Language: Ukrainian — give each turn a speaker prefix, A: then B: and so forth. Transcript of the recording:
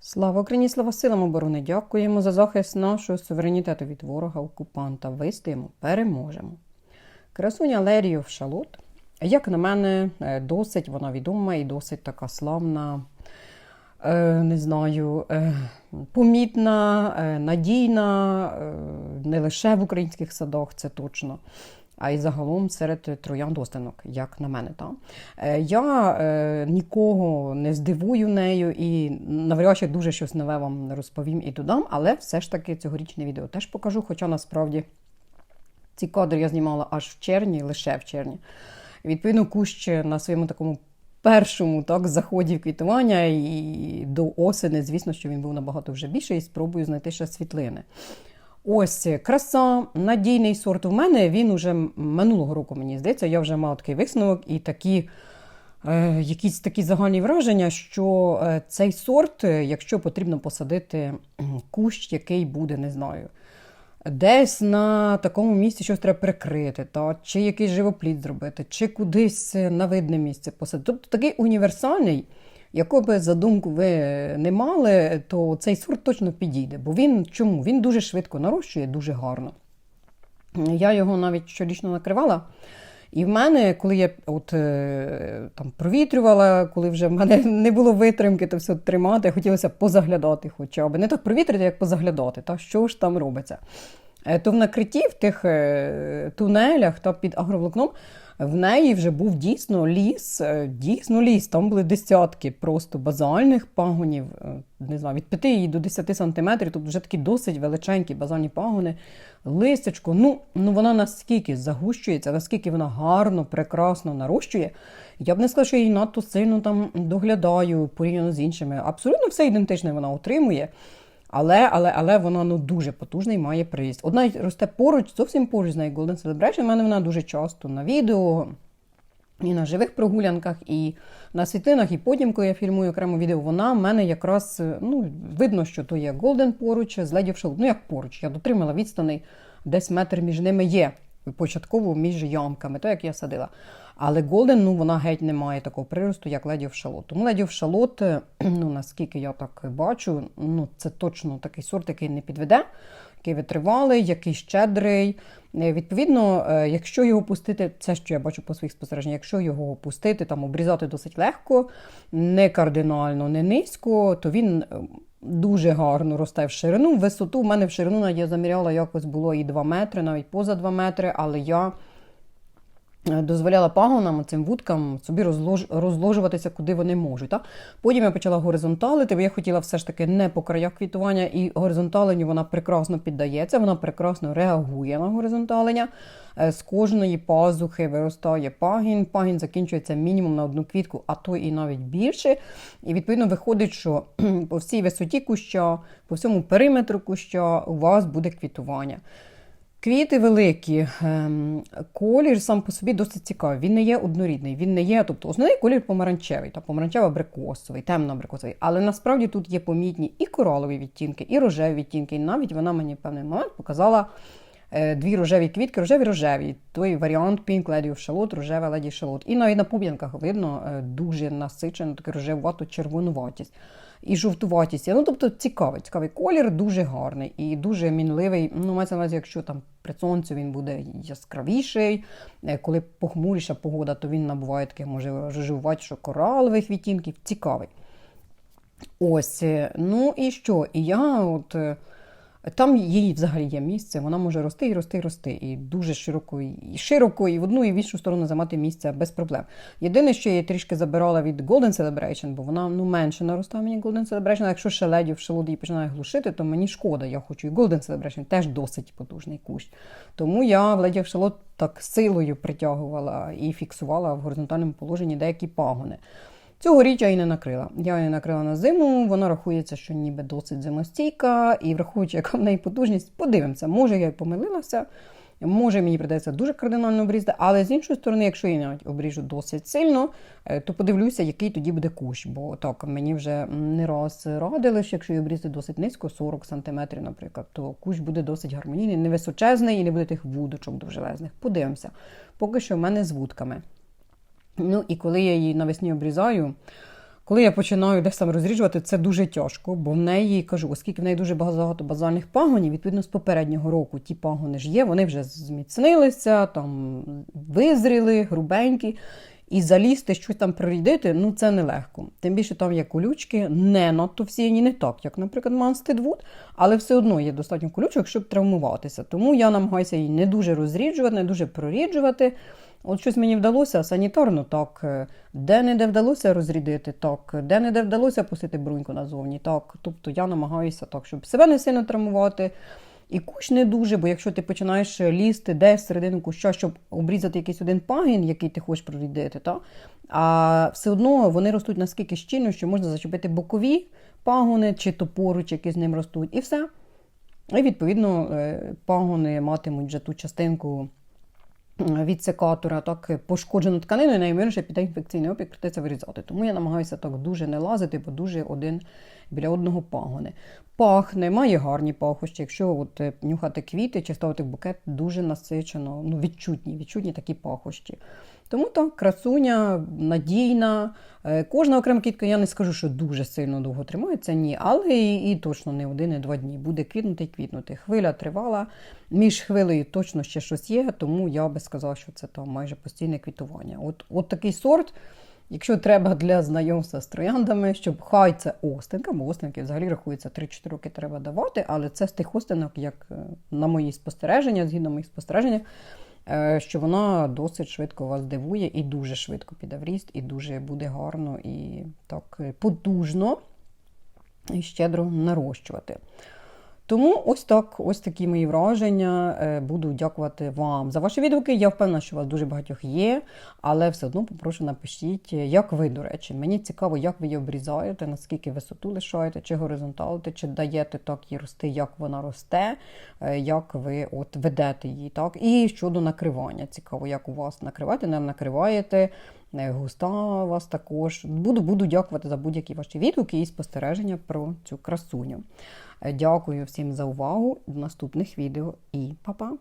A: Слава Україні, слава силам оборони! Дякуємо за захист нашого суверенітету від ворога окупанта. Вистоїмо, переможемо. Красуня Лерію Шалот, як на мене, е, досить вона відома і досить така славна, е, не знаю, е, помітна, надійна, не лише в українських садах, це точно. А й загалом серед троян-достинок, як на мене. Та. Е, Я е, нікого не здивую нею і навряд чи дуже щось нове вам розповім і додам, але все ж таки цьогорічне відео теж покажу. Хоча насправді ці кадри я знімала аж в червні, лише в червні. Відповідно, кущ на своєму такому першому так, заході в квітування і до осени, звісно, що він був набагато вже більший, і спробую знайти ще світлини. Ось краса, надійний сорт у мене. Він уже минулого року, мені здається, я вже мала такий висновок і такі. е, Якісь такі загальні враження, що е, цей сорт, е, якщо потрібно посадити кущ, який буде, не знаю, десь на такому місці щось треба прикрити, та, чи якийсь живопліт зробити, чи кудись на видне місце посадити. Тобто такий універсальний, якого би задумку ви не мали, то цей сорт точно підійде. Бо він чому? Він дуже швидко нарощує, дуже гарно. Я його навіть щорічно накривала. І в мене, коли я от, е, там провітрювала, коли вже в мене не було витримки, то все тримати, хотілося позаглядати хоча б. Не так провітрити, як позаглядати, та що ж там робиться. Е, То в накритті в тих е, тунелях та під агроволокном в неї вже був дійсно ліс, е, дійсно ліс. Там були десятки просто базальних пагонів, е, не знаю, від 5 до 10 сантиметрів, тобто вже такі досить величенькі базальні пагони. Листячко, ну, ну вона наскільки загущується, наскільки вона гарно, прекрасно нарощує. Я б не сказала, що її надто сильно там доглядаю порівняно з іншими. Абсолютно все ідентичне вона отримує. Але, але, але вона ну, дуже потужна і має приїзд. Одна росте поруч, зовсім поруч з нею Golden Celebration. У мене вона дуже часто на відео, і на живих прогулянках, і на світлинах, і потім, коли я фільмую окремо відео, вона в мене якраз ну, видно, що то є Golden поруч з of Shalott. Ну як поруч, я дотримала відстаней, десь метр між ними є. Початково між ямками, то як я садила. Але Golden, ну вона геть не має такого приросту, як of Shalott. Тому of Shalott, ну наскільки я так бачу, ну це точно такий сорт, який не підведе, який витривалий, який щедрий. Е, Відповідно, е, якщо його пустити, це що я бачу по своїх спостереженнях, якщо його пустити, там обрізати досить легко, не кардинально, не низько, то він е, дуже гарно росте в ширину. Висоту в мене в ширину я заміряла якось було і 2 метри, навіть поза 2 метри, але я дозволяла пагонам, цим вудкам собі розлож... розложуватися, куди вони можуть. Так? Потім я почала горизонталити, бо я хотіла все ж таки не по краях квітування, і горизонталенню вона прекрасно піддається, вона прекрасно реагує на горизонталення. Е, З кожної пазухи виростає пагін. Пагін закінчується мінімум на одну квітку, а то і навіть більше. І відповідно виходить, що по всій висоті куща, по всьому периметру куща у вас буде квітування. Квіти великі, ем, колір сам по собі досить цікавий. Він не є однорідний. Він не є, тобто основний колір помаранчевий, та помаранчево-абрикосовий, темно-абрикосовий. Але насправді тут є помітні і коралові відтінки, і рожеві відтінки. І навіть вона мені в певний момент показала е, дві рожеві квітки, рожеві-рожеві. Той варіант Pink Lady of Shallot, рожева Lady Shallot. І навіть на пуб'янках видно е, дуже насичену таку рожевувату червонуватість. І жовтуватість. Ну, тобто цікавий, цікавий колір, дуже гарний і дуже мінливий. Ну, мається на увазі, якщо там при сонцю він буде яскравіший, е, коли похмуріша погода, то він набуває таке, може, рожевуватіше коралових відтінків. Цікавий. Ось, е, ну і що? І я от. Там їй взагалі є місце, вона може рости і рости і рости. І дуже широко, і широко, і в одну, і в іншу сторону займати місце без проблем. Єдине, що я трішки забирала від Golden Celebration, бо вона ну, менше наростає мені Golden Celebration. А якщо ще леді в шелуді її починає глушити, то мені шкода. Я хочу і Golden Celebration, теж досить потужний кущ. Тому я в шелот так силою притягувала і фіксувала в горизонтальному положенні деякі пагони. Цьогоріч я її не накрила. Я її накрила на зиму, вона рахується, що ніби досить зимостійка, і враховуючи, яка в неї потужність, подивимося, може я й помилилася, може мені придеться дуже кардинально обрізати, але з іншої сторони, якщо я навіть обріжу досить сильно, е, то подивлюся, який тоді буде кущ. Бо так, мені вже не раз радили, що якщо її обрізати досить низько, 40 см, наприклад, то кущ буде досить гармонійний, невисочезний і не буде тих вудочок довжелезних. Подивимося. Поки що в мене з вудками. Ну і коли я її навесні обрізаю, Коли я починаю десь там розріджувати, це дуже тяжко, бо в неї кажу, оскільки в неї дуже багато базальних пагонів, відповідно з попереднього року ті пагони ж є, вони вже зміцнилися, там визріли, грубенькі. І залізти, щось там прорідити, ну це нелегко. Тим більше там є колючки, не надто всіяні, не так, як, наприклад, Манстедвуд, але все одно є достатньо колючок, щоб травмуватися. Тому я намагаюся її не дуже розріджувати, не дуже проріджувати. От щось мені вдалося санітарно, так, де-не-де вдалося розрідити, так, де-не-де вдалося пустити бруньку назовні, так. Тобто я намагаюся так, щоб себе не сильно травмувати. І кущ не дуже, бо якщо ти починаєш лізти десь всередину куща, щоб обрізати якийсь один пагін, який ти хочеш прорідити, та? а все одно вони ростуть наскільки щільно, що можна зачепити бокові пагони, чи то поруч, які з ним ростуть, і все. І відповідно пагони матимуть вже ту частинку від секатора, так пошкоджену тканину, і найменше піде інфекційний опік, придеться вирізати. Тому я намагаюся так дуже не лазити, бо дуже один біля одного пагони. Пахне, має гарні пахощі. Якщо от нюхати квіти чи ставити в букет, дуже насичено, ну відчутні, відчутні такі пахощі. Тому так, красуня надійна. Кожна окрема квітка, я не скажу, що дуже сильно довго тримається, ні, але і, і точно не один, і два дні. Буде квітнути і квітнути. Хвиля тривала, між хвилею точно ще щось є, тому я би сказала, що це там майже постійне квітування. От, От такий сорт. Якщо треба для знайомства з трояндами, щоб хай це остинка, бо остинки взагалі рахується 3-4 роки треба давати, але це з тих остинок, як на мої спостереження, згідно моїх спостережень, що вона досить швидко вас дивує і дуже швидко піде в ріст, і дуже буде гарно і так потужно і щедро нарощувати. Тому ось так, ось такі мої враження. Буду дякувати вам за ваші відгуки. Я впевнена, що у вас дуже багатьох є, але все одно попрошу напишіть, як ви, до речі. Мені цікаво, як ви її обрізаєте, наскільки висоту лишаєте, чи горизонталите, чи даєте так їй рости, як вона росте, як ви от ведете її. так. І щодо накривання. Цікаво, як у вас накриваєте, не накриваєте. Густа вас також. Буду буду дякувати за будь-які ваші відгуки і спостереження про цю красуню. Дякую всім за увагу. До наступних відео і па-па!